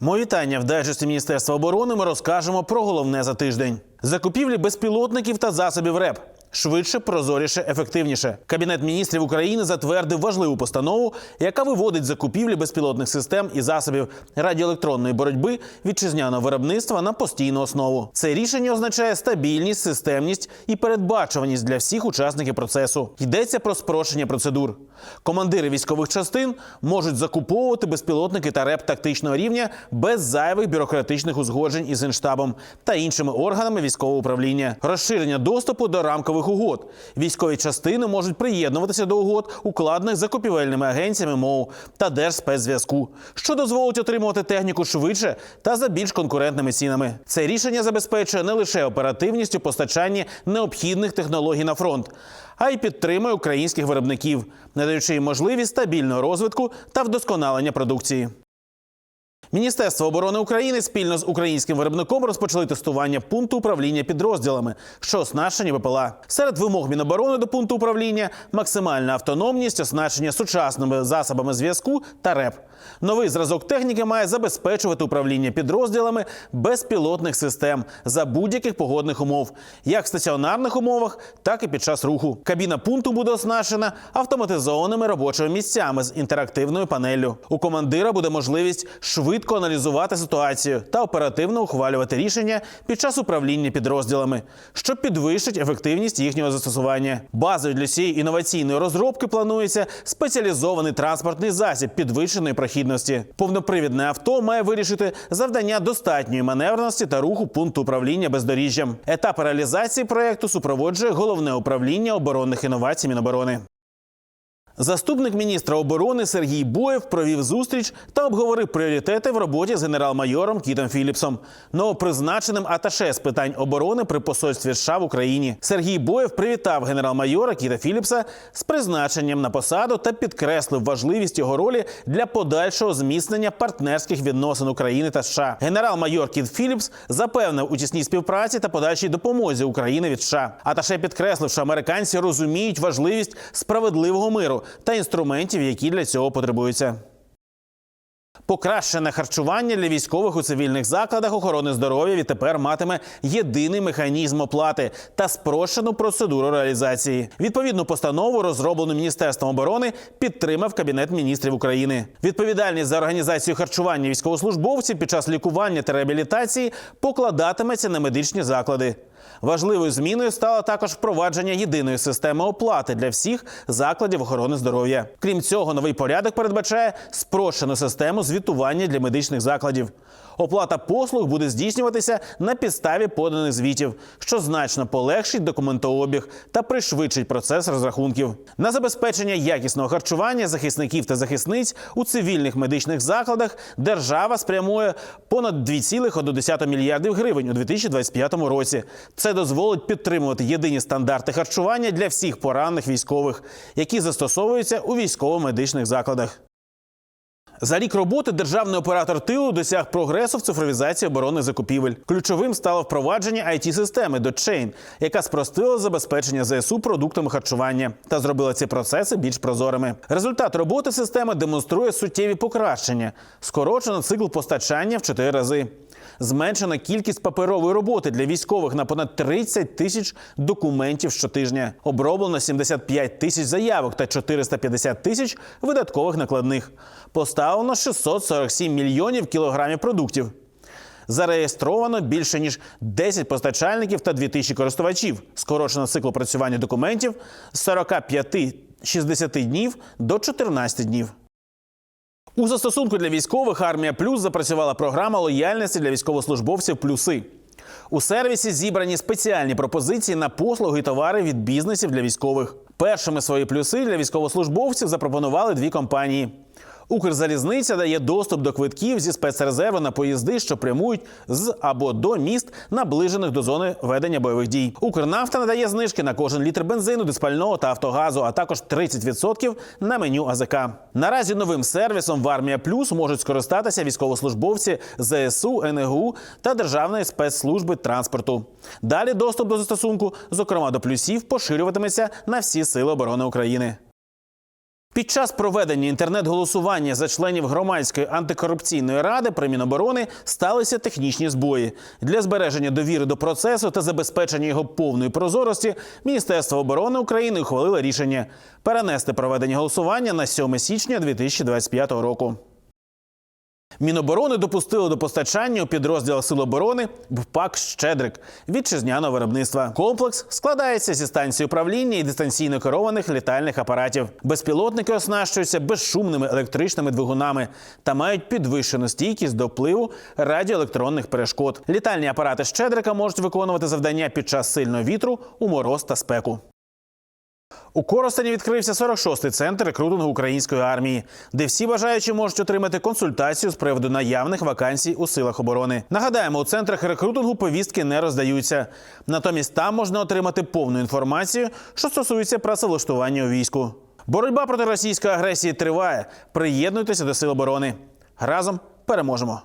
Мої вітання в дайджесті Міністерства оборони. Ми розкажемо про головне за тиждень: закупівлі безпілотників та засобів РЕП. Швидше, прозоріше, ефективніше. Кабінет міністрів України затвердив важливу постанову, яка виводить закупівлі безпілотних систем і засобів радіоелектронної боротьби вітчизняного виробництва на постійну основу. Це рішення означає стабільність, системність і передбачуваність для всіх учасників процесу. Йдеться про спрощення процедур. Командири військових частин можуть закуповувати безпілотники та реп тактичного рівня без зайвих бюрократичних узгоджень із генштабом та іншими органами військового управління. Розширення доступу до рамкових угод. Військові частини можуть приєднуватися до угод, укладених закупівельними агенціями МОУ та Держспецзв'язку, що дозволить отримувати техніку швидше та за більш конкурентними цінами. Це рішення забезпечує не лише оперативність у постачанні необхідних технологій на фронт, а й підтримує українських виробників, надаючи їм можливість стабільного розвитку та вдосконалення продукції. Міністерство оборони України спільно з українським виробником розпочали тестування пункту управління підрозділами, що оснащені БПЛА. Серед вимог Міноборони до пункту управління максимальна автономність, оснащення сучасними засобами зв'язку та РЕП. Новий зразок техніки має забезпечувати управління підрозділами безпілотних систем за будь-яких погодних умов, як в стаціонарних умовах, так і під час руху. Кабіна пункту буде оснащена автоматизованими робочими місцями з інтерактивною панеллю. У командира буде можливість швидко аналізувати ситуацію та оперативно ухвалювати рішення під час управління підрозділами, що підвищить ефективність їхнього застосування. Базою для цієї інноваційної розробки планується спеціалізований транспортний засіб підвищеної прохідності. Повнопривідне авто має вирішити завдання достатньої маневреності та руху пункту управління бездоріжжям. Етап реалізації проекту супроводжує головне управління оборонних інновацій Міноборони. Заступник міністра оборони Сергій Боєв провів зустріч та обговорив пріоритети в роботі з генерал-майором Кітом Філіпсом, новопризначеним аташе з питань оборони при посольстві США в Україні. Сергій Боєв привітав генерал-майора Кіта Філіпса з призначенням на посаду та підкреслив важливість його ролі для подальшого зміцнення партнерських відносин України та США. Генерал-майор Кіт Філіпс запевнив у тісній співпраці та подальшій допомозі України від США. Аташе підкреслив, що американці розуміють важливість справедливого миру та інструментів, які для цього потребуються. Покращене харчування для військових у цивільних закладах охорони здоров'я відтепер матиме єдиний механізм оплати та спрощену процедуру реалізації. Відповідну постанову, розроблену Міністерством оборони, підтримав Кабінет міністрів України. Відповідальність за організацію харчування військовослужбовців під час лікування та реабілітації покладатиметься на медичні заклади. Важливою зміною стало також впровадження єдиної системи оплати для всіх закладів охорони здоров'я. Крім цього, новий порядок передбачає спрощену систему звітування для медичних закладів. Оплата послуг буде здійснюватися на підставі поданих звітів, що значно полегшить документообіг та пришвидшить процес розрахунків. На забезпечення якісного харчування захисників та захисниць у цивільних медичних закладах держава спрямує понад 2,1 мільярдів гривень у 2025 році. Це дозволить підтримувати єдині стандарти харчування для всіх поранених військових, які застосовуються у військово-медичних закладах. За рік роботи державний оператор тилу досяг прогресу в цифровізації оборонних закупівель. Ключовим стало впровадження it системи Dotchain, яка спростила забезпечення ЗСУ продуктами харчування та зробила ці процеси більш прозорими. Результат роботи системи демонструє суттєві покращення, скорочено цикл постачання в 4 рази. Зменшена кількість паперової роботи для військових на понад 30 тисяч документів щотижня. Оброблено 75 тисяч заявок та 450 тисяч видаткових накладних. Поставлено 647 мільйонів кілограмів продуктів. Зареєстровано більше ніж 10 постачальників та 2 тисячі користувачів. Скорочено цикл працювання документів з 45-60 днів до 14 днів. У застосунку для військових Армія Плюс запрацювала програма лояльності для військовослужбовців Плюси. У сервісі зібрані спеціальні пропозиції на послуги і товари від бізнесів для військових. Першими свої плюси для військовослужбовців запропонували дві компанії. Укрзалізниця дає доступ до квитків зі спецрезерву на поїзди, що прямують з або до міст, наближених до зони ведення бойових дій. Укрнафта надає знижки на кожен літр бензину, диспального та автогазу, а також 30% на меню АЗК. Наразі новим сервісом в Армія Плюс можуть скористатися військовослужбовці ЗСУ, НГУ та Державної спецслужби транспорту. Далі доступ до застосунку, зокрема до плюсів, поширюватиметься на всі сили оборони України. Під час проведення інтернет-голосування за членів громадської антикорупційної ради при Міноборони сталися технічні збої. Для збереження довіри до процесу та забезпечення його повної прозорості Міністерство оборони України ухвалило рішення перенести проведення голосування на 7 січня 2025 року. Міноборони допустило до постачання у підрозділ Сил оборони ВПАК Щедрик вітчизняного виробництва. Комплекс складається зі станції управління і дистанційно керованих літальних апаратів. Безпілотники оснащуються безшумними електричними двигунами та мають підвищену стійкість до впливу радіоелектронних перешкод. Літальні апарати Щедрика можуть виконувати завдання під час сильного вітру у мороз та спеку. У Коростені відкрився 46-й центр рекрутингу української армії, де всі бажаючі можуть отримати консультацію з приводу наявних вакансій у силах оборони. Нагадаємо, у центрах рекрутингу повістки не роздаються. Натомість там можна отримати повну інформацію, що стосується працевлаштування у війську. Боротьба проти російської агресії триває. Приєднуйтеся до сил оборони. Разом переможемо.